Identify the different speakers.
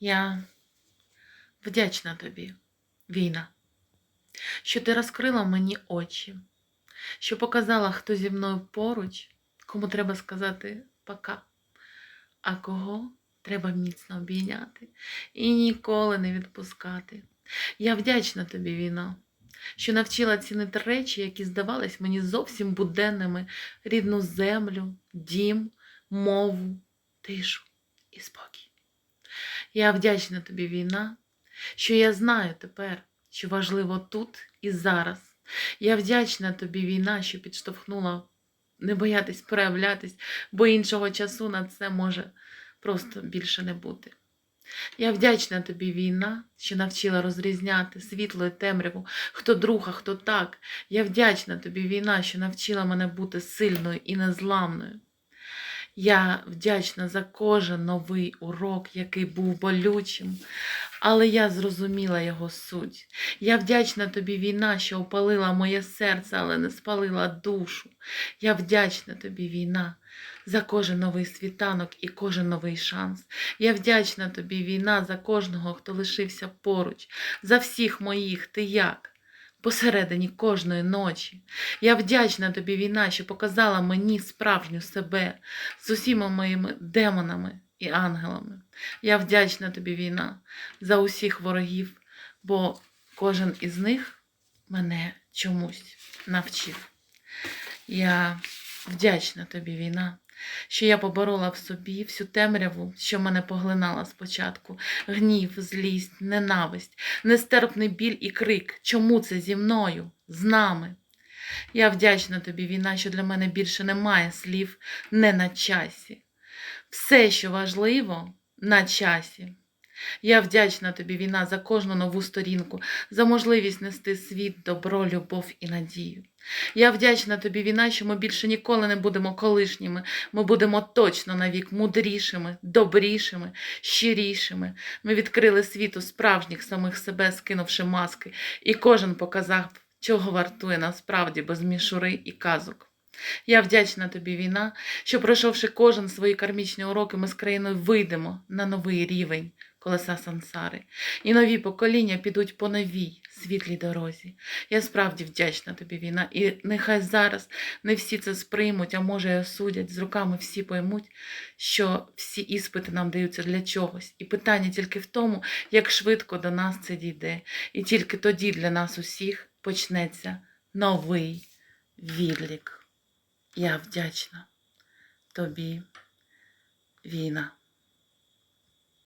Speaker 1: Я вдячна тобі, війна, що ти розкрила мені очі, що показала, хто зі мною поруч, кому треба сказати пока, а кого треба міцно обійняти і ніколи не відпускати. Я вдячна тобі, війна, що навчила цінити речі, які здавались мені зовсім буденними: рідну землю, дім, мову, тишу і спокій. Я вдячна тобі, війна, що я знаю тепер, що важливо тут і зараз. Я вдячна тобі, війна, що підштовхнула не боятись проявлятись, бо іншого часу на це може просто більше не бути. Я вдячна тобі, війна, що навчила розрізняти світло і темряву, хто друг, а хто так. Я вдячна тобі, війна, що навчила мене бути сильною і незламною. Я вдячна за кожен новий урок, який був болючим, але я зрозуміла його суть. Я вдячна тобі, війна, що опалила моє серце, але не спалила душу. Я вдячна тобі, війна, за кожен новий світанок і кожен новий шанс. Я вдячна тобі, війна, за кожного, хто лишився поруч, за всіх моїх, ти як? Посередині кожної ночі. Я вдячна тобі, війна, що показала мені справжню себе з усіма моїми демонами і ангелами. Я вдячна тобі, війна, за усіх ворогів, бо кожен із них мене чомусь навчив. Я вдячна тобі, війна, що я поборола в собі всю темряву, що мене поглинала спочатку, гнів, злість, ненависть, нестерпний біль і крик. Чому це зі мною, з нами? Я вдячна тобі, війна, що для мене більше немає слів не на часі. Все, що важливо, на часі. Я вдячна тобі, війна, за кожну нову сторінку, за можливість нести світ, добро, любов і надію. Я вдячна тобі, війна, що ми більше ніколи не будемо колишніми, ми будемо точно навік мудрішими, добрішими, щирішими. Ми відкрили світу справжніх самих себе, скинувши маски, і кожен показав, чого вартує насправді без мішури і казок. Я вдячна тобі, війна, що, пройшовши кожен свої кармічні уроки, ми з країною вийдемо на новий рівень колеса сансари, і нові покоління підуть по новій світлій дорозі. Я справді вдячна тобі, війна, і нехай зараз не всі це сприймуть, а може й осудять, з руками всі поймуть, що всі іспити нам даються для чогось. І питання тільки в тому, як швидко до нас це дійде. І тільки тоді для нас усіх почнеться новий відлік. Я вдячна тобі, війна.